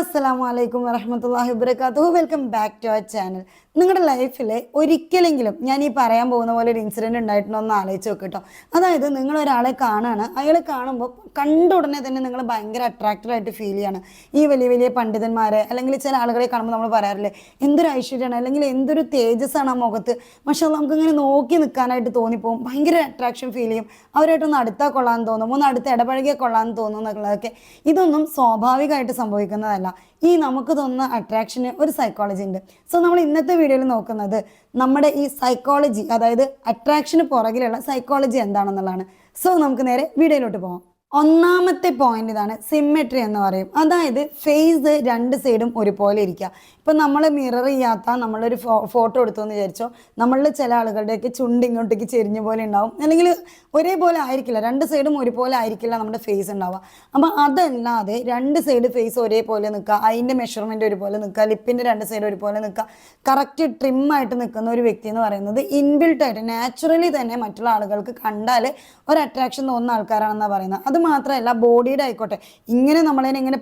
അസ്സലാമു അലൈക്കും വറഹമത്തല്ലാഹി വബർക്കാത്തു welcome back to our channel നിങ്ങളുടെ ലൈഫിൽ ഒരിക്കലെങ്കിലും ഞാൻ ഈ പറയാൻ പോകുന്ന പോലെ ഒരു ഇൻസിഡന്റ് ഉണ്ടായിട്ടുണ്ടോ. എന്ന് ആലോചിച്ച് നോക്ക് കേട്ടോ അതായത് നിങ്ങൾ ഒരാളെ കാണുകയാണ്. അയാളെ കാണുമ്പോൾ കണ്ട ഉടനെ തന്നെ നിങ്ങൾ ഭയങ്കര അട്രാക്റ്റഡ് ആയിട്ട് ഫീൽ ചെയ്യാണ്. ഈ വലിയ വലിയ പണ്ഡിതന്മാരെ അല്ലെങ്കിൽ ചില ആളുകളെ കാണുമ്പോൾ നമ്മൾ പറയാറില്ലേ എന്തൊരു ഐശ്വര്യമാണ് അല്ലെങ്കിൽ എന്തൊരു തേജസ്സാണ് ആ മുഖത്ത്. പക്ഷെ നമുക്ക് ഇങ്ങനെ നോക്കി നിൽക്കാനായിട്ട് തോന്നിപ്പോവും. ഭയങ്കര അട്രാക്ഷൻ ഫീൽ ചെയ്യും. അവരായിട്ടൊന്ന് അടുത്താൽ കൊള്ളാൻ തോന്നും. ഒന്ന് അടുത്ത് ഇടപഴകിയാൽ കൊള്ളാൻ തോന്നും എന്നുള്ളതൊക്കെ ഇതൊന്നും സ്വാഭാവികമായിട്ട് സംഭവിക്കുന്നതല്ല. ഈ നമുക്ക് തോന്നുന്ന അട്രാക്ഷന് ഒരു സൈക്കോളജി ഉണ്ട്. സോ നമ്മൾ ഇന്നത്തെ വീഡിയോയിൽ നോക്കുന്നത് നമ്മുടെ ഈ സൈക്കോളജി അതായത് അട്രാക്ഷന് പുറകിലുള്ള സൈക്കോളജി എന്താണെന്നുള്ളതാണ്. സോ നമുക്ക് നേരെ വീഡിയോയിലോട്ട് പോകാം ഒന്നാമത്തെ പോയിന്റ് ഇതാണ് സിമ്മെട്രി എന്ന് പറയും. അതായത് ഫേസ് രണ്ട് സൈഡും ഒരുപോലെ ഇരിക്കുക ഇപ്പം നമ്മൾ മിറർ ചെയ്യാത്ത നമ്മളൊരു ഫോട്ടോ എടുത്തു എന്ന് വിചാരിച്ചോ നമ്മളിൽ ചില ആളുകളുടെയൊക്കെ ചുണ്ട് ഇങ്ങോട്ടേക്ക് ചെരിഞ്ഞ പോലെ ഉണ്ടാവും അല്ലെങ്കിൽ ഒരേപോലെ ആയിരിക്കില്ല രണ്ട് സൈഡും ഒരുപോലെ ആയിരിക്കില്ല നമ്മുടെ ഫേസ് ഉണ്ടാവുക അപ്പം അതല്ലാതെ രണ്ട് സൈഡ് ഫേസ് ഒരേപോലെ നിൽക്കുക അതിന്റെ മെഷർമെന്റ് ഒരുപോലെ നിൽക്കുക ലിപ്പിന്റെ രണ്ട് സൈഡ് ഒരുപോലെ നിൽക്കുക കറക്റ്റ് ട്രിം ആയിട്ട് നിൽക്കുന്ന ഒരു വ്യക്തി എന്ന് പറയുന്നത് ഇൻബിൽട്ടായിട്ട് നാച്ചുറലി തന്നെ മറ്റുള്ള ആളുകൾക്ക് കണ്ടാൽ ഒരു അട്രാക്ഷൻ തോന്നുന്ന ആൾക്കാരാണെന്നാണ് പറയുന്നത്. അത് മാത്രമല്ല ബോഡിയുടെ ആയിക്കോട്ടെ ഇങ്ങനെ നമ്മളതിനെ ഇങ്ങനെ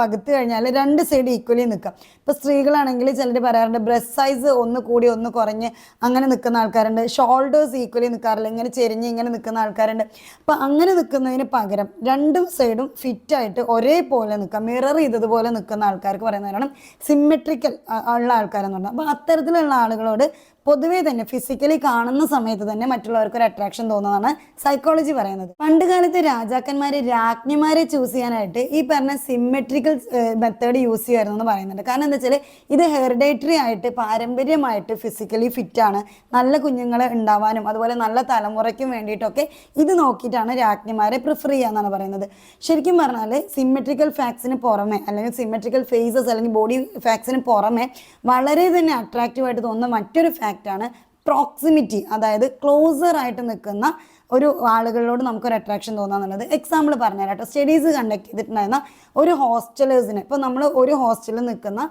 പകുത്ത് കഴിഞ്ഞാൽ രണ്ട് സൈഡ് ഈക്വലി നിൽക്കാം. ഇപ്പോൾ സ്ത്രീകളാണെങ്കിൽ ചിലർ പറയാറുണ്ട് ബ്രസ്റ്റ് സൈസ് ഒന്ന് കൂടി ഒന്ന് കുറഞ്ഞ് അങ്ങനെ നിൽക്കുന്ന ആൾക്കാരുണ്ട്. ഷോൾഡേഴ്സ് ഈക്വലി നിൽക്കാറില്ല ഇങ്ങനെ ചെരിഞ്ഞ് ഇങ്ങനെ നിൽക്കുന്ന ആൾക്കാരുണ്ട്. അപ്പോൾ അങ്ങനെ നിൽക്കുന്നതിന് പകരം രണ്ട് സൈഡും ഫിറ്റായിട്ട് ഒരേപോലെ നിൽക്കാം. മിറർ ചെയ്തതുപോലെ നിൽക്കുന്ന ആൾക്കാർക്ക് പറയുന്നവരാണ് സിമ്മെട്രിക്കൽ ഉള്ള ആൾക്കാരെന്ന് പറഞ്ഞാൽ അപ്പോൾ അത്തരത്തിലുള്ള ആളുകളോട് പൊതുവേ തന്നെ ഫിസിക്കലി കാണുന്ന സമയത്ത് തന്നെ മറ്റുള്ളവർക്ക് ഒരു അട്രാക്ഷൻ തോന്നുന്നതാണ് സൈക്കോളജി പറയുന്നത്. പണ്ട് കാലത്ത് രാജാക്കന്മാര് രാജ്ഞിമാരെ ചൂസ് ചെയ്യാനായിട്ട് ഈ പറഞ്ഞ സിമെട്രിക്കൽ മെത്തേഡ് യൂസ് ചെയ്യുമായിരുന്നു എന്ന് പറയുന്നുണ്ട്. കാരണം എന്താ വെച്ചാൽ ഇത് ഹെറിഡേറ്ററി ആയിട്ട് പാരമ്പര്യമായിട്ട് ഫിസിക്കലി ഫിറ്റ് ആണ്. നല്ല കുഞ്ഞുങ്ങളെ ഉണ്ടാവാനും അതുപോലെ നല്ല തലമുറയ്ക്കും വേണ്ടിയിട്ടൊക്കെ ഇത് നോക്കിയിട്ടാണ് രാജ്ഞിമാരെ പ്രിഫർ ചെയ്യാന്നാണ് പറയുന്നത്. ശരിക്കും പറഞ്ഞാൽ സിമെട്രിക്കൽ ഫാക്സിന് പുറമെ അല്ലെങ്കിൽ സിമെട്രിക്കൽ ഫേസസ് അല്ലെങ്കിൽ ബോഡി ഫാക്സിന് പുറമെ വളരെ തന്നെ അട്രാക്റ്റീവ് ആയിട്ട് തോന്നുന്ന മറ്റൊരു ഫാക്റ്റാണ് പ്രോക്സിമിറ്റി അതായത് ക്ലോസർ ആയിട്ട് നിൽക്കുന്ന ഒരു ആളുകളോട് നമുക്കൊരു അട്രാക്ഷൻ തോന്നാന്നുള്ളത് എക്സാമ്പിൾ പറഞ്ഞുതരാം കേട്ടോ. സ്റ്റഡീസ് കണ്ടക്ട് ചെയ്തിട്ടുണ്ടായിരുന്ന ഒരു ഹോസ്റ്റലേഴ്സിന് ഇപ്പോൾ നമ്മൾ ഒരു ഹോസ്റ്റലിൽ നിൽക്കുന്ന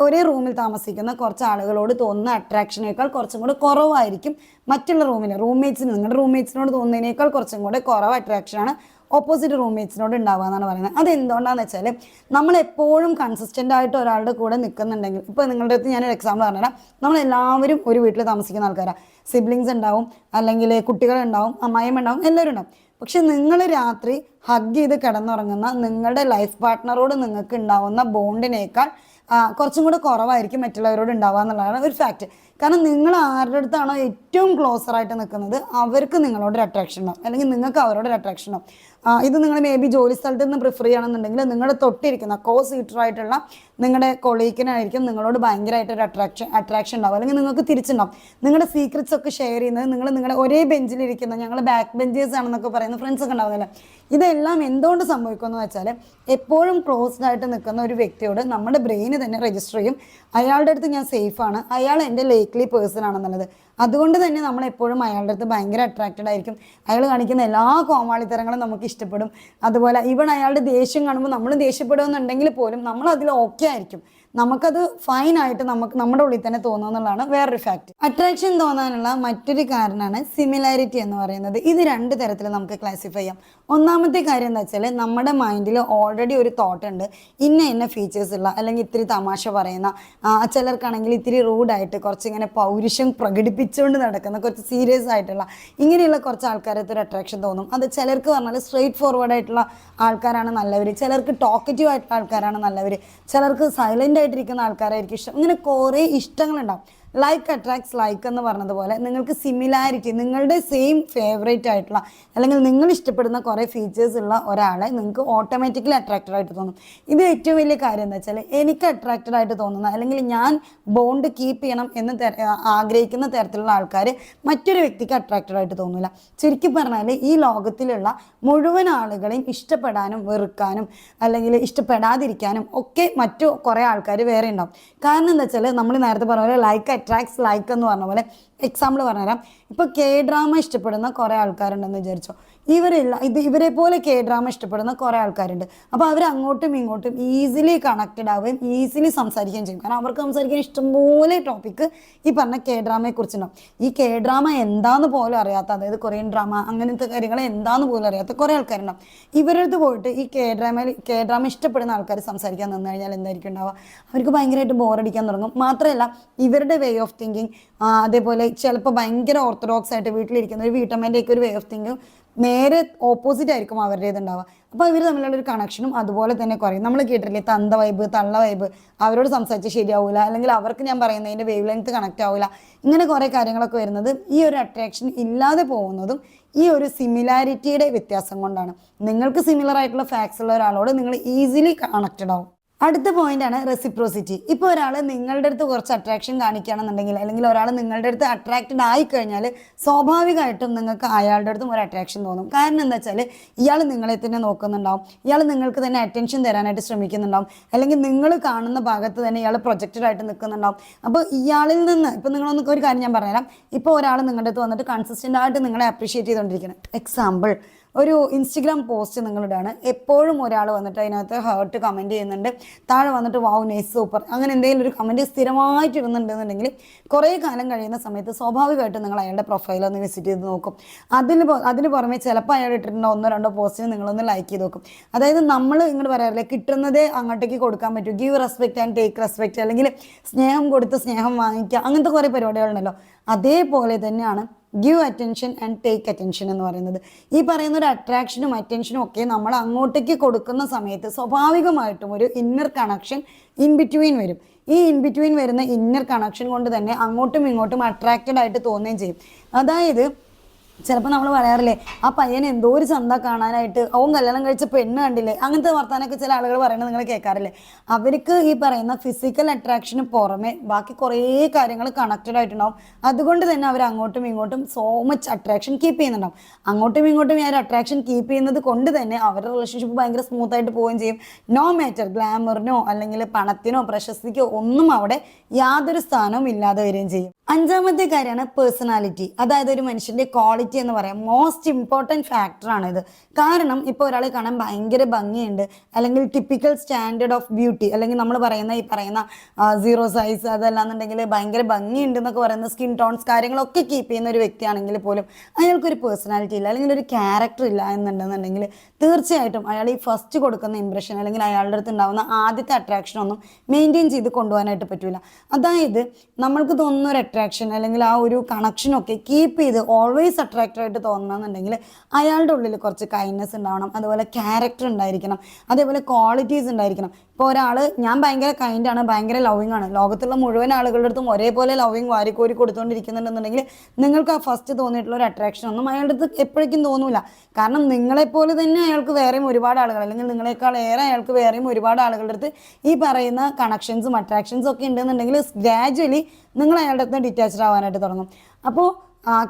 ഒരേ റൂമിൽ താമസിക്കുന്ന കുറച്ച് ആളുകളോട് തോന്നുന്ന അട്രാക്ഷനേക്കാൾ കുറച്ചും കൂടെ കുറവായിരിക്കും മറ്റുള്ള റൂമിന് റൂംമേറ്റ്സിന് നിങ്ങളുടെ റൂംമേറ്റ്സിനോട് തോന്നുന്നതിനേക്കാൾ കുറച്ചും കൂടെ കുറവ് അട്രാക്ഷനാണ് ഓപ്പോസിറ്റ് റൂംമേറ്റ്സിനോട് ഉണ്ടാവുക എന്നാണ് പറയുന്നത്. അത് എന്തുകൊണ്ടാണെന്ന് വെച്ചാൽ നമ്മൾ എപ്പോഴും കൺസിസ്റ്റന്റ് ആയിട്ട് ഒരാളുടെ കൂടെ നിൽക്കുന്നുണ്ടെങ്കിൽ ഇപ്പോൾ നിങ്ങളുടെ അടുത്ത് ഞാനൊരു എക്സാമ്പിൾ പറഞ്ഞുതരാം. നമ്മൾ എല്ലാവരും ഒരു വീട്ടിൽ താമസിക്കുന്ന ആൾക്കാരാണ് സിബ്ലിങ്സ് ഉണ്ടാവും അല്ലെങ്കിൽ കുട്ടികളുണ്ടാവും അമ്മായിമ്മ ഉണ്ടാവും എല്ലാവരും ഉണ്ടാവും. പക്ഷെ നിങ്ങൾ രാത്രി ഹഗ് ചെയ്ത് കിടന്നുറങ്ങുന്ന നിങ്ങളുടെ ലൈഫ് പാർട്ട്ണറോട് നിങ്ങൾക്ക് ഉണ്ടാവുന്ന ബോണ്ടിനേക്കാൾ കുറച്ചും കൂടെ കുറവായിരിക്കും മറ്റുള്ളവരോട് ഉണ്ടാവുക എന്നുള്ളതാണ് ഒരു ഫാക്റ്റ് കാരണം നിങ്ങൾ ആരുടെ അടുത്താണോ ഏറ്റവും ക്ലോസർ ആയിട്ട് നിൽക്കുന്നത് അവർക്ക് നിങ്ങളോട് ഒരു അട്രാക്ഷൻ ഉണ്ടാവും. അല്ലെങ്കിൽ നിങ്ങൾക്ക് അവരോട് ഒരു അട്രാക്ഷൻ ഉണ്ടാവും. ഇത് നിങ്ങൾ മേ ബി ജോലി സ്ഥലത്ത് നിന്ന് പ്രിഫർ ചെയ്യണമെന്നുണ്ടെങ്കിൽ നിങ്ങളുടെ തൊട്ടിരിക്കുന്ന കോ സീറ്ററായിട്ടുള്ള നിങ്ങളുടെ കൊളീക്കിനായിരിക്കും നിങ്ങളോട് ഭയങ്കരമായിട്ട് ഒരു അട്രാക്ഷൻ അട്രാക്ഷൻ ഉണ്ടാവും. അല്ലെങ്കിൽ നിങ്ങൾക്ക് തിരിച്ചുണ്ടാവും. നിങ്ങളുടെ സീക്രറ്റ്സ് ഒക്കെ ഷെയർ ചെയ്യുന്നത് നിങ്ങൾ നിങ്ങളുടെ ഒരേ ബെഞ്ചിലിരിക്കുന്ന ഞങ്ങൾ ബാക്ക് ബെഞ്ചേഴ്സ് ആണെന്നൊക്കെ പറയുന്ന ഫ്രണ്ട്സ് ഒക്കെ ഉണ്ടാവുന്നില്ല ഇതെല്ലാം എന്തുകൊണ്ട് സംഭവിക്കുമെന്ന് വെച്ചാൽ എപ്പോഴും ക്ലോസ്ഡ് ആയിട്ട് നിൽക്കുന്ന ഒരു വ്യക്തിയോട് നമ്മുടെ ബ്രെയിന് തന്നെ രജിസ്റ്റർ ചെയ്യും. അയാളുടെ അടുത്ത് ഞാൻ സേഫാണ് അയാൾ എന്റെ ലേക്ക്ലി പേഴ്സൺ ആണെന്നുള്ളത്. അതുകൊണ്ട് തന്നെ നമ്മൾ എപ്പോഴും അയാളുടെ അടുത്ത് ഭയങ്കര അട്രാക്റ്റഡ് ആയിരിക്കും. അയാൾ കാണിക്കുന്ന എല്ലാ കോമാളിത്തരങ്ങളും നമുക്ക് ഇഷ്ടപ്പെടും. അതുപോലെ ഈവൺ അയാളുടെ ദേഷ്യം കാണുമ്പോൾ നമ്മൾ ദേഷ്യപ്പെടുമെന്നുണ്ടെങ്കിൽ പോലും നമ്മൾ അതിൽ ഓക്കെ ആയിരിക്കും. നമുക്കത് ഫൈൻ ആയിട്ട് നമുക്ക് നമ്മുടെ ഉള്ളിൽ തന്നെ തോന്നുക എന്നുള്ളതാണ് വേറൊരു ഫാക്ട് അട്രാക്ഷൻ തോന്നാനുള്ള മറ്റൊരു കാരണമാണ് സിമിലാരിറ്റി എന്ന് പറയുന്നത്. ഇത് രണ്ട് തരത്തിൽ നമുക്ക് ക്ലാസിഫൈ ചെയ്യാം. ഒന്നാമത്തെ കാര്യം എന്താ വെച്ചാൽ നമ്മുടെ മൈൻഡിൽ ഓൾറെഡി ഒരു തോട്ട് ഉണ്ട്. ഇന്ന ഇന്ന ഫീച്ചേഴ്സ് ഉള്ള അല്ലെങ്കിൽ ഇത്തിരി തമാശ പറയുന്ന ചിലർക്കാണെങ്കിൽ ഇത്തിരി റൂഡായിട്ട് കുറച്ചിങ്ങനെ പൗരുഷം പ്രകടിപ്പിച്ചുകൊണ്ട് നടക്കുന്ന കുറച്ച് സീരിയസ് ആയിട്ടുള്ള ഇങ്ങനെയുള്ള കുറച്ച് ആൾക്കാരത്തെ ഒരു അട്രാക്ഷൻ തോന്നും. അത് ചിലർക്ക് പറഞ്ഞാൽ സ്ട്രെയിറ്റ് ഫോർവേഡ് ആയിട്ടുള്ള ആൾക്കാരാണ് നല്ലവർ ചിലർക്ക് ടോക്കറ്റീവ് ആയിട്ടുള്ള ആൾക്കാരാണ് നല്ലവർ ചിലർക്ക് സൈലന്റ് ആയിട്ടിരിക്കുന്ന ആൾക്കാരായിരിക്കും ഇഷ്ടം. ഇങ്ങനെ കുറേ ഇഷ്ടങ്ങളുണ്ടാവും. ലൈക്ക് അട്രാക്ട്സ് ലൈക്ക് എന്ന് പറഞ്ഞതുപോലെ നിങ്ങൾക്ക് സിമിലാരിറ്റി നിങ്ങളുടെ സെയിം ഫേവറേറ്റ് ആയിട്ടുള്ള അല്ലെങ്കിൽ നിങ്ങൾ ഇഷ്ടപ്പെടുന്ന കുറേ ഫീച്ചേഴ്സ് ഉള്ള ഒരാളെ നിങ്ങൾക്ക് ഓട്ടോമാറ്റിക്കലി അട്രാക്റ്റഡ് ആയിട്ട് തോന്നും. ഇത് ഏറ്റവും വലിയ കാര്യം എന്താ വെച്ചാൽ എനിക്ക് അട്രാക്റ്റഡ് ആയിട്ട് തോന്നുന്ന അല്ലെങ്കിൽ ഞാൻ ബോണ്ട് കീപ്പ് ചെയ്യണം എന്ന് ആഗ്രഹിക്കുന്ന തരത്തിലുള്ള ആൾക്കാർ മറ്റൊരു വ്യക്തിക്ക് അട്രാക്റ്റഡ് ആയിട്ട് തോന്നില്ല ചുരുക്കി പറഞ്ഞാൽ ഈ ലോകത്തിലുള്ള മുഴുവൻ ആളുകളെയും ഇഷ്ടപ്പെടാനും വെറുക്കാനും അല്ലെങ്കിൽ ഇഷ്ടപ്പെടാതിരിക്കാനും ഒക്കെ മറ്റു കുറേ ആൾക്കാർ വേറെ ഉണ്ടാവും. കാരണം എന്താ വെച്ചാൽ നമ്മൾ നേരത്തെ പറഞ്ഞ പോലെ ലൈക്ക് അട്രാക്ട്സ് ലൈക്ക് എന്ന് പറഞ്ഞ പോലെ എക്സാമ്പിൾ പറഞ്ഞുതരാം. ഇപ്പോൾ കെ ഡ്രാമ ഇഷ്ടപ്പെടുന്ന കുറേ ആൾക്കാരുണ്ടെന്ന് വിചാരിച്ചോ. ഇവരില്ല ഇത് ഇവരെ പോലെ കെ ഡ്രാമ ഇഷ്ടപ്പെടുന്ന കുറേ ആൾക്കാരുണ്ട്. അപ്പോൾ അവർ അങ്ങോട്ടും ഇങ്ങോട്ടും ഈസിലി കണക്റ്റഡ് ആവുകയും ഈസിലി സംസാരിക്കുകയും ചെയ്യും. കാരണം അവർക്ക് സംസാരിക്കാൻ ഇഷ്ടംപോലെ ടോപ്പിക്ക് ഈ പറഞ്ഞ കെ ഡ്രാമയെ കുറിച്ചുണ്ടാവും ഈ കെ ഡ്രാമ എന്താന്ന് പോലും അറിയാത്ത അതായത് കൊറിയൻ ഡ്രാമ അങ്ങനത്തെ കാര്യങ്ങൾ എന്താന്ന് പോലും അറിയാത്ത കുറേ ആൾക്കാരുണ്ടാവും. ഇവരടുത്ത് പോയിട്ട് ഈ കെ ഡ്രാമയിൽ കെ ഡ്രാമ ഇഷ്ടപ്പെടുന്ന ആൾക്കാർ സംസാരിക്കാൻ നിന്ന് കഴിഞ്ഞാൽ എന്തായിരിക്കും ഉണ്ടാവുക? അവർക്ക് ഭയങ്കരമായിട്ട് ബോറടിക്കാൻ തുടങ്ങും. മാത്രമല്ല ഇവരുടെ വേ ഓഫ് തിങ്കിങ് അതേപോലെ ചിലപ്പോൾ ഭയങ്കര ഓർത്തഡോക്സ് ആയിട്ട് വീട്ടിലിരിക്കുന്ന ഒരു വീട്ടമ്മേന്റെയൊക്കെ ഒരു വേ ഓഫ് തിങ്കിങ് നേരെ ഓപ്പോസിറ്റ് ആയിരിക്കും അവരുടേത് ഉണ്ടാവുക അപ്പോൾ ഇവർ തമ്മിലുള്ള ഒരു കണക്ഷനും അതുപോലെ തന്നെ കുറയും. നമ്മൾ കേട്ടില്ലേ തന്ത വൈബ് തള്ള വൈബ് അവരോട് സംസാരിച്ച് ശരിയാവില്ല അല്ലെങ്കിൽ അവർക്ക് ഞാൻ പറയുന്നതിന്റെ വേവ് ലെങ്ത് കണക്റ്റ് ആവില്ല ഇങ്ങനെ കുറേ കാര്യങ്ങളൊക്കെ വരുന്നത് ഈ ഒരു അട്രാക്ഷൻ ഇല്ലാതെ പോകുന്നതും ഈ ഒരു സിമിലാരിറ്റിയുടെ വ്യത്യാസം കൊണ്ടാണ്. നിങ്ങൾക്ക് സിമിലർ ആയിട്ടുള്ള ഫാക്സ് ഉള്ള ഒരാളോട് നിങ്ങൾ ഈസിലി കണക്റ്റഡ് ആവും. അടുത്ത പോയിന്റ് ആണ് റെസിപ്രോസിറ്റി ഇപ്പോൾ ഒരാൾ നിങ്ങളുടെ അടുത്ത് കുറച്ച് അട്രാക്ഷൻ കാണിക്കുകയാണെന്നുണ്ടെങ്കിൽ അല്ലെങ്കിൽ ഒരാൾ നിങ്ങളുടെ അടുത്ത് അട്രാക്റ്റഡ് ആയി കഴിഞ്ഞാൽ സ്വാഭാവികമായിട്ടും നിങ്ങൾക്ക് അയാളുടെ അടുത്തും ഒരു അട്രാക്ഷൻ തോന്നും. കാരണം എന്താ വെച്ചാൽ ഇയാൾ നിങ്ങളെ തന്നെ നോക്കുന്നുണ്ടാവും. ഇയാൾ നിങ്ങൾക്ക് തന്നെ അറ്റൻഷൻ തരാനായിട്ട് ശ്രമിക്കുന്നുണ്ടാവും. അല്ലെങ്കിൽ നിങ്ങൾ കാണുന്ന ഭാഗത്ത് തന്നെ ഇയാൾ പ്രൊജക്റ്റഡ് ആയിട്ട് നിൽക്കുന്നുണ്ടാവും. അപ്പോൾ ഇയാളിൽ നിന്ന് ഇപ്പോൾ നിങ്ങളൊന്ന് ഒരു കാര്യം ഞാൻ പറഞ്ഞുതരാം. ഇപ്പോൾ ഒരാൾ നിങ്ങളുടെ അടുത്ത് വന്നിട്ട് കൺസിസ്റ്റന്റ് ആയിട്ട് നിങ്ങളെ അപ്രീഷിയേറ്റ് ചെയ്തുകൊണ്ടിരിക്കണം എക്സാമ്പിൾ ഒരു ഇൻസ്റ്റഗ്രാം പോസ്റ്റ് നിങ്ങളുടെയാണ്. എപ്പോഴും ഒരാൾ വന്നിട്ട് അതിനകത്ത് ഹേർട്ട് കമന്റ് ചെയ്യുന്നുണ്ട്. താഴെ വന്നിട്ട് വാവ് നൈസ് സൂപ്പർ അങ്ങനെ എന്തെങ്കിലും ഒരു കമന്റ് സ്ഥിരമായിട്ട് ഇടുന്നുണ്ടെന്നുണ്ടെങ്കിൽ കുറേ കാലം കഴിയുന്ന സമയത്ത് സ്വാഭാവികമായിട്ടും നിങ്ങൾ അയാളുടെ പ്രൊഫൈൽ ഒന്ന് വിസിറ്റ് ചെയ്ത് നോക്കും. അതിന് അതിന് പുറമെ ചിലപ്പോൾ അയാൾ ഇട്ടിട്ടുണ്ടോ ഒന്നോ രണ്ടോ പോസ്റ്റിന് നിങ്ങളൊന്ന് ലൈക്ക് ചെയ്ത് നോക്കും. അതായത് നമ്മൾ ഇങ്ങോട്ട് പറയാറില്ല കിട്ടുന്നതേ അങ്ങോട്ടേക്ക് കൊടുക്കാൻ പറ്റൂ. Give respect and take respect അല്ലെങ്കിൽ സ്നേഹം കൊടുത്ത് സ്നേഹം വാങ്ങിക്കുക. അങ്ങനത്തെ കുറേ പരിപാടികളുണ്ടല്ലോ. അതേപോലെ തന്നെയാണ് give attention and take attention എന്ന് പറയുന്നത്. ഈ പറയുന്ന ഒരു അട്രാക്ഷനും അറ്റൻഷനും ഒക്കെ നമ്മൾ അങ്ങോട്ടേക്ക് കൊടുക്കുന്ന സമയത്ത് സ്വാഭാവികമായിട്ടും ഒരു ഇന്നർ കണക്ഷൻ ഇൻ ബിറ്റ്വീൻ വരും. ഈ ഇൻ ബിറ്റ്വീൻ വരുന്ന ഇന്നർ കണക്ഷൻ കൊണ്ട് തന്നെ അങ്ങോട്ടും ഇങ്ങോട്ടും അട്രാക്റ്റഡ് ആയിട്ട് തോന്നുകയും ചെയ്യും. അതായത് ചിലപ്പോൾ നമ്മൾ പറയാറില്ലേ ആ പയ്യൻ എന്തോ ഒരു ചന്ത കാണാനായിട്ട് അവൻ കല്യാണം കഴിച്ച പെണ്ണ് കണ്ടില്ലേ? അങ്ങനത്തെ വർത്താനൊക്കെ ചില ആളുകൾ പറയുന്നത് നിങ്ങൾ കേൾക്കാറില്ലേ? അവർക്ക് ഈ പറയുന്ന ഫിസിക്കൽ അട്രാക്ഷന് പുറമെ ബാക്കി കുറേ കാര്യങ്ങൾ കണക്റ്റഡ് ആയിട്ടുണ്ടാവും. അതുകൊണ്ട് തന്നെ അവർ അങ്ങോട്ടും ഇങ്ങോട്ടും സോ മച്ച് അട്രാക്ഷൻ കീപ്പ് ചെയ്യുന്നുണ്ടാവും. അങ്ങോട്ടും ഇങ്ങോട്ടും ഈ ഒരു അട്രാക്ഷൻ കീപ്പ് ചെയ്യുന്നത് കൊണ്ട് തന്നെ അവരുടെ റിലേഷൻഷിപ്പ് ഭയങ്കര സ്മൂത്ത് ആയിട്ട് പോവുകയും ചെയ്യും. നോ മാറ്റർ ഗ്ലാമറിനോ അല്ലെങ്കിൽ പണത്തിനോ പ്രശസ്തിക്കോ ഒന്നും അവിടെ യാതൊരു സ്ഥാനവും ഇല്ലാതെ വരികയും ചെയ്യും. അഞ്ചാമത്തെ കാര്യമാണ് പേഴ്സണാലിറ്റി അതായത് ഒരു മനുഷ്യന്റെ ക്വാളിറ്റി എന്ന് പറയാം. മോസ്റ്റ് ഇമ്പോർട്ടന്റ് ഫാക്ടറാണ് ഇത് കാരണം ഇപ്പോൾ ഒരാളെ കാണാൻ ഭയങ്കര ഭംഗിയുണ്ട്. അല്ലെങ്കിൽ ടിപ്പിക്കൽ സ്റ്റാൻഡേർഡ് ഓഫ് ബ്യൂട്ടി അല്ലെങ്കിൽ നമ്മൾ പറയുന്ന ഈ പറയുന്ന സീറോ സൈസ് അതല്ലാന്നുണ്ടെങ്കിൽ ഭയങ്കര ഭംഗിയുണ്ട് എന്നൊക്കെ പറയുന്ന സ്കിൻ ടോൺസ് കാര്യങ്ങളൊക്കെ കീപ്പ് ചെയ്യുന്ന ഒരു വ്യക്തിയാണെങ്കിൽ പോലും അയാൾക്കൊരു പേഴ്സണാലിറ്റി ഇല്ല. അല്ലെങ്കിൽ ഒരു ക്യാരക്ടർ ഇല്ല എന്നുണ്ടെന്നുണ്ടെങ്കിൽ തീർച്ചയായിട്ടും അയാൾ ഈ ഫസ്റ്റ് കൊടുക്കുന്ന ഇംപ്രഷൻ അല്ലെങ്കിൽ അയാളുടെ അടുത്ത് ഉണ്ടാകുന്ന ആദ്യത്തെ അട്രാക്ഷൻ ഒന്നും മെയിന്റെയിൻ ചെയ്ത് കൊണ്ടുപോകാനായിട്ട് പറ്റില്ല അതായത് നമ്മൾക്ക് തോന്നുന്ന ഒരു അട്രാക്ഷൻ അല്ലെങ്കിൽ ആ ഒരു കണക്ഷനൊക്കെ കീപ്പ് ചെയ്ത് ഓൾവേസ് അട്രാക്റ്റഡ് ആയിട്ട് തോന്നണമെന്നുണ്ടെങ്കിൽ അയാളുടെ ഉള്ളിൽ കുറച്ച് കൈൻഡ്നെസ് ഉണ്ടാവണം. അതുപോലെ ക്യാരക്ടർ ഉണ്ടായിരിക്കണം. അതേപോലെ ക്വാളിറ്റീസ് ഉണ്ടായിരിക്കണം. ഇപ്പോൾ ഒരാൾ ഞാൻ ഭയങ്കര ആണ് ഭയങ്കര ലവിങ് ആണ്. ലോകത്തുള്ള മുഴുവൻ ആളുകളുടെ അടുത്തും ഒരേപോലെ ലവിങ് വാരിക്കോരി കൊടുത്തുകൊണ്ടിരിക്കുന്നുണ്ടെന്നുണ്ടെങ്കിൽ നിങ്ങൾക്ക് ആ ഫസ്റ്റ് തോന്നിയിട്ടുള്ള ഒരു അട്രാക്ഷൻ ഒന്നും അയാളുടെ അടുത്ത് എപ്പോഴേക്കും തോന്നൂല. കാരണം നിങ്ങളെപ്പോലെ തന്നെ അയാൾക്ക് വേറെയും ഒരുപാട് ആളുകൾ അല്ലെങ്കിൽ നിങ്ങളെക്കാൾ ഏറെ അയാൾക്ക് വേറെയും ഒരുപാട് ആളുകളുടെ അടുത്ത് ഈ പറയുന്ന കണക്ഷൻസും അട്രാക്ഷൻസും ഒക്കെ ഉണ്ടെന്നുണ്ടെങ്കിൽ ഗ്രാജ്വലി നിങ്ങൾ അയാളുടെ അടുത്ത് ഡിറ്റാച്ച്ഡ് ആവാനായിട്ട് തുടങ്ങും. അപ്പോൾ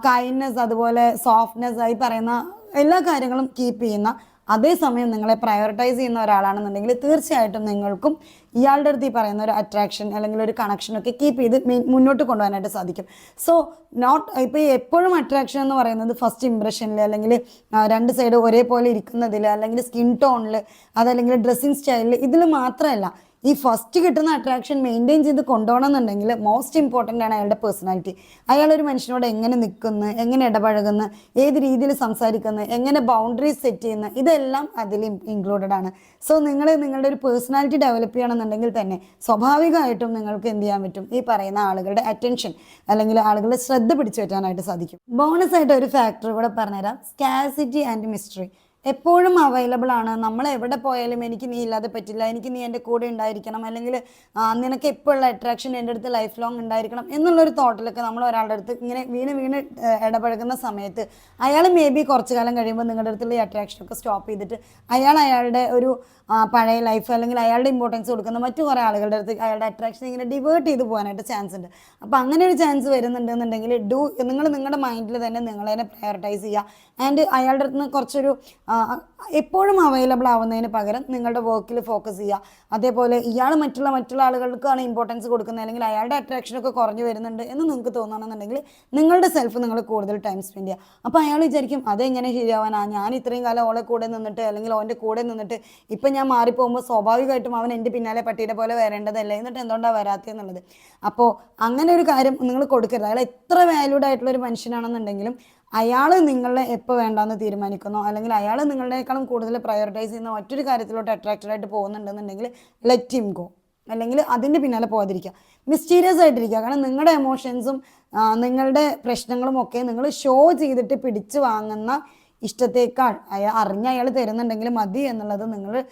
കൈൻഡ്നെസ് അതുപോലെ സോഫ്റ്റ്നെസ് ആയി പറയുന്ന എല്ലാ കാര്യങ്ങളും കീപ്പ് ചെയ്യുന്ന അതേസമയം നിങ്ങളെ പ്രയോറിറ്റൈസ് ചെയ്യുന്ന ഒരാളാണെന്നുണ്ടെങ്കിൽ തീർച്ചയായിട്ടും നിങ്ങൾക്കും ഇയാളുടെ അടുത്ത് ഈ പറയുന്ന ഒരു അട്രാക്ഷൻ അല്ലെങ്കിൽ ഒരു കണക്ഷനൊക്കെ കീപ്പ് ചെയ്ത് മുന്നോട്ട് കൊണ്ടുപോകാനായിട്ട് സാധിക്കും. സോ നോട്ട് ഇപ്പോൾ എപ്പോഴും അട്രാക്ഷൻ എന്ന് പറയുന്നത് ഫസ്റ്റ് ഇംപ്രഷനിൽ അല്ലെങ്കിൽ രണ്ട് സൈഡ് ഒരേപോലെ ഇരിക്കുന്നതിൽ അല്ലെങ്കിൽ സ്കിൻ ടോണിൽ അതല്ലെങ്കിൽ ഡ്രസ്സിങ് സ്റ്റൈലിൽ ഇതിൽ മാത്രമല്ല. ഈ ഫസ്റ്റ് കിട്ടുന്ന അട്രാക്ഷൻ മെയിന്റെയിൻ ചെയ്ത് കൊണ്ടുപോകണമെന്നുണ്ടെങ്കിൽ മോസ്റ്റ് ഇമ്പോർട്ടന്റ് ആണ് അയാളുടെ പേഴ്സണാലിറ്റി അയാൾ ഒരു മനുഷ്യനോട് എങ്ങനെ നിൽക്കുന്നു എങ്ങനെ ഇടപഴകുന്നു ഏത് രീതിയിൽ സംസാരിക്കുന്നു എങ്ങനെ ബൗണ്ടറീസ് സെറ്റ് ചെയ്യുന്നു ഇതെല്ലാം അതിൽ ഇൻക്ലൂഡഡ് ആണ്. സോ നിങ്ങൾ നിങ്ങളുടെ ഒരു പേഴ്സണാലിറ്റി ഡെവലപ്പ് ചെയ്യണമെന്നുണ്ടെങ്കിൽ തന്നെ സ്വാഭാവികമായിട്ടും നിങ്ങൾക്ക് എന്ത് ചെയ്യാൻ പറ്റും? ഈ പറയുന്ന ആളുകളുടെ അറ്റൻഷൻ അല്ലെങ്കിൽ ആളുകളുടെ ശ്രദ്ധ പിടിച്ചു പറ്റാനായിട്ട് സാധിക്കും. ബോണസ് ആയിട്ട് ഒരു ഫാക്ടർ കൂടെ പറഞ്ഞുതരാം. സ്കാസിറ്റി ആൻഡ് മിസ്റ്ററി എപ്പോഴും അവൈലബിൾ ആണ്. നമ്മൾ എവിടെ പോയാലും എനിക്ക് നീ ഇല്ലാതെ പറ്റില്ല. എനിക്ക് നീ എന്റെ കൂടെ ഉണ്ടായിരിക്കണം. അല്ലെങ്കിൽ നിനക്ക് എപ്പോഴുള്ള അട്രാക്ഷൻ എന്റെ അടുത്ത് ലൈഫ് ലോങ് ഉണ്ടായിരിക്കണം എന്നുള്ളൊരു തോട്ടിലൊക്കെ നമ്മൾ ഒരാളുടെ അടുത്ത് ഇങ്ങനെ വീണ് വീണ് ഇടപഴകുന്ന സമയത്ത് അയാൾ മേ ബി കുറച്ച് കാലം കഴിയുമ്പോൾ നിങ്ങളുടെ അടുത്തുള്ള ഈ അട്രാക്ഷനൊക്കെ സ്റ്റോപ്പ് ചെയ്തിട്ട് അയാൾ അയാളുടെ ഒരു പഴയ ലൈഫ് അല്ലെങ്കിൽ അയാളുടെ ഇമ്പോർട്ടൻസ് കൊടുക്കുന്ന മറ്റു കുറേ ആളുകളുടെ അടുത്ത് അയാളുടെ അട്രാക്ഷൻ ഇങ്ങനെ ഡിവേർട്ട് ചെയ്ത് പോകാനായിട്ട് ചാൻസ് ഉണ്ട്. അപ്പോൾ അങ്ങനെ ഒരു ചാൻസ് വരുന്നുണ്ടെന്നുണ്ടെങ്കിൽ ഡു നിങ്ങൾ നിങ്ങളുടെ മൈൻഡിൽ തന്നെ നിങ്ങളെ പ്രയോറിറ്റൈസ് ചെയ്യുക. ആൻഡ് അയാളുടെ അടുത്ത് നിന്ന് കുറച്ചൊരു എപ്പോഴും അവൈലബിൾ ആവുന്നതിന് പകരം നിങ്ങളുടെ വർക്കിൽ ഫോക്കസ് ചെയ്യുക. അതേപോലെ ഇയാൾ മറ്റുള്ള മറ്റുള്ള ആളുകൾക്കാണ് ഇമ്പോർട്ടൻസ് കൊടുക്കുന്നത് അല്ലെങ്കിൽ അയാളുടെ അട്രാക്ഷനൊക്കെ കുറഞ്ഞു വരുന്നുണ്ട് എന്ന് നിങ്ങൾക്ക് തോന്നുകയാണെന്നുണ്ടെങ്കിൽ നിങ്ങളുടെ സെൽഫ് നിങ്ങൾ കൂടുതൽ ടൈം സ്പെൻഡ് ചെയ്യുക. അപ്പോൾ അയാൾ വിചാരിക്കും അതെങ്ങനെ ശരിയാവാനാ? ഞാൻ ഇത്രയും കാലം ഓളെ കൂടെ നിന്നിട്ട് അല്ലെങ്കിൽ ഓന്റെ കൂടെ നിന്നിട്ട് ഇപ്പം ഞാൻ മാറിപ്പോകുമ്പോൾ സ്വാഭാവികമായിട്ടും അവൻ എന്റെ പിന്നാലെ പട്ടിയുടെ പോലെ വരേണ്ടതല്ലേ? എന്നിട്ട് എന്തുകൊണ്ടാണ് വരാത്തതെന്നുള്ളത് അപ്പോൾ അങ്ങനെ ഒരു കാര്യം നിങ്ങൾ കൊടുക്കരുത്. അയാൾ എത്ര വാല്യൂഡ് ആയിട്ടുള്ള ഒരു മനുഷ്യനാണെന്നുണ്ടെങ്കിലും അയാൾ നിങ്ങളെ എപ്പോൾ വേണ്ടാന്ന് തീരുമാനിക്കുന്നോ? അല്ലെങ്കിൽ അയാൾ നിങ്ങളുടെക്കാളും കൂടുതൽ പ്രയോറിറ്റൈസ് ചെയ്യുന്ന മറ്റൊരു കാര്യത്തിലോട്ട് അട്രാക്റ്റഡ് ആയിട്ട് പോകുന്നുണ്ടെന്നുണ്ടെങ്കിൽ ലെറ്റ് ഹിം ഗോ അല്ലെങ്കിൽ അതിന്റെ പിന്നാലെ പോകാതിരിക്കുക മിസ്റ്റീരിയസ് ആയിട്ടിരിക്കുക. കാരണം നിങ്ങളുടെ എമോഷൻസും നിങ്ങളുടെ പ്രശ്നങ്ങളും ഒക്കെ നിങ്ങൾ ഷോ ചെയ്തിട്ട് പിടിച്ചു വാങ്ങുന്ന ഇഷ്ടത്തേക്കാൾ അയാൾ അറിഞ്ഞ അയാൾ തരുന്നുണ്ടെങ്കിൽ മതി എന്നുള്ളത് നിങ്ങൾ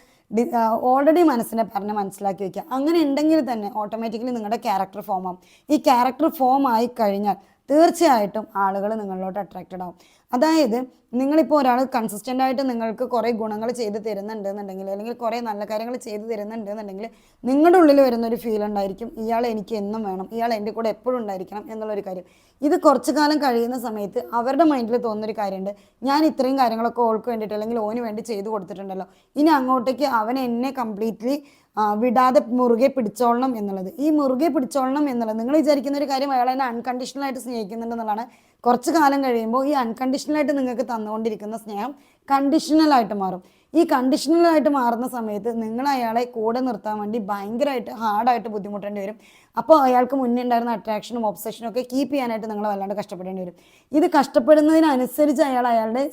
ഓൾറെഡി മനസ്സിനെ പറഞ്ഞ് മനസ്സിലാക്കി വെക്കുക. അങ്ങനെ ഉണ്ടെങ്കിൽ തന്നെ ഓട്ടോമാറ്റിക്കലി നിങ്ങളുടെ ക്യാരക്ടർ ഫോം ആവും. ഈ ക്യാരക്ടർ ഫോം ആയി കഴിഞ്ഞാൽ തീർച്ചയായിട്ടും ആളുകൾ നിങ്ങളിലോട്ട് അട്രാക്റ്റഡ് ആവും. അതായത് നിങ്ങളിപ്പോൾ ഒരാൾ കൺസിസ്റ്റന്റ് ആയിട്ട് നിങ്ങൾക്ക് കുറേ ഗുണങ്ങൾ ചെയ്ത് തരുന്നുണ്ട് എന്നുണ്ടെങ്കിൽ അല്ലെങ്കിൽ കുറേ നല്ല കാര്യങ്ങൾ ചെയ്ത് തരുന്നുണ്ട് എന്നുണ്ടെങ്കിൽ നിങ്ങളുടെ ഉള്ളിൽ വരുന്ന ഒരു ഫീൽ ഉണ്ടായിരിക്കും ഇയാൾ എനിക്ക് എന്നും വേണം ഇയാൾ എന്റെ കൂടെ എപ്പോഴും ഉണ്ടായിരിക്കണം എന്നുള്ളൊരു കാര്യം. ഇത് കുറച്ചു കാലം കഴിയുന്ന സമയത്ത് അവരുടെ മൈൻഡിൽ തോന്നുന്നൊരു കാര്യമുണ്ട് ഞാൻ ഇത്രയും കാര്യങ്ങളൊക്കെ ഓൾക്ക് വേണ്ടിയിട്ട് അല്ലെങ്കിൽ ഓന് വേണ്ടി ചെയ്ത് കൊടുത്തിട്ടുണ്ടല്ലോ. ഇനി അങ്ങോട്ടേക്ക് അവൻ എന്നെ കംപ്ലീറ്റ്ലി വിടാതെ മുറുകെ പിടിച്ചോളണം എന്നുള്ളത്. ഈ മുറുകെ പിടിച്ചോളണം എന്നുള്ളത് നിങ്ങൾ വിചാരിക്കുന്ന ഒരു കാര്യം അയാൾ എന്നെ അൺകണ്ടീഷണൽ ആയിട്ട് സ്നേഹിക്കുന്നുണ്ടെന്നുള്ളതാണ് കുറച്ച് കാലം കഴിയുമ്പോൾ ഈ അൺകണ്ടീഷണൽ ആയിട്ട് നിങ്ങൾക്ക് തന്നുകൊണ്ടിരിക്കുന്ന സ്നേഹം കണ്ടീഷണൽ ആയിട്ട് മാറും. ഈ കണ്ടീഷണൽ ആയിട്ട് മാറുന്ന സമയത്ത് നിങ്ങൾ അയാളെ കൂടെ നിർത്താൻ വേണ്ടി ഭയങ്കരമായിട്ട് ഹാർഡായിട്ട് ബുദ്ധിമുട്ടേണ്ടി വരും. അപ്പോൾ അയാൾക്ക് മുന്നേ ഉണ്ടായിരുന്ന അട്രാക്ഷനും ഒബ്സഷനും ഒക്കെ കീപ്പ് ചെയ്യാനായിട്ട് നിങ്ങൾ വല്ലാണ്ട് കഷ്ടപ്പെടേണ്ടി വരും. ഇത് കഷ്ടപ്പെടുന്നതിനനുസരിച്ച് അയാൾ അയാളുടെ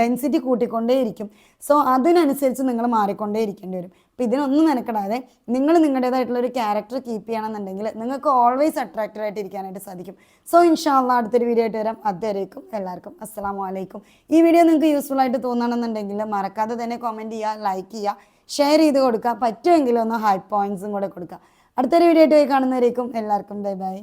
ഡെൻസിറ്റി കൂട്ടിക്കൊണ്ടേയിരിക്കും. സോ അതിനനുസരിച്ച് നിങ്ങൾ മാറിക്കൊണ്ടേ ഇരിക്കേണ്ടി വരും. അപ്പോൾ ഇതിനൊന്നും മെനക്കെടാതെ നിങ്ങൾ നിങ്ങളുടേതായിട്ടുള്ള ഒരു ക്യാരക്ടർ കീപ്പ് ചെയ്യണമെന്നുണ്ടെങ്കിൽ നിങ്ങൾക്ക് ഓൾവേസ് അട്രാക്റ്റീവ് ആയിട്ട് ഇരിക്കാനായിട്ട് സാധിക്കും സോ ഇൻഷാല്ല അടുത്തൊരു വീഡിയോ ആയിട്ട് വരാം. അതുവരേക്കും എല്ലാവർക്കും അസ്സാം വലൈക്കും ഈ വീഡിയോ നിങ്ങൾക്ക് യൂസ്ഫുൾ ആയിട്ട് തോന്നുകയാണെന്നുണ്ടെങ്കിൽ മറക്കാതെ തന്നെ കമന്റ് ചെയ്യുക ലൈക്ക് ചെയ്യുക ഷെയർ ചെയ്ത് കൊടുക്കുക. പറ്റുമെങ്കിൽ ഒന്ന് ഹൈ കൂടെ കൊടുക്കുക. അടുത്തൊരു വീഡിയോ ആയിട്ട് പോയി കാണുന്നവരേക്കും എല്ലാവർക്കും ബൈ ബൈ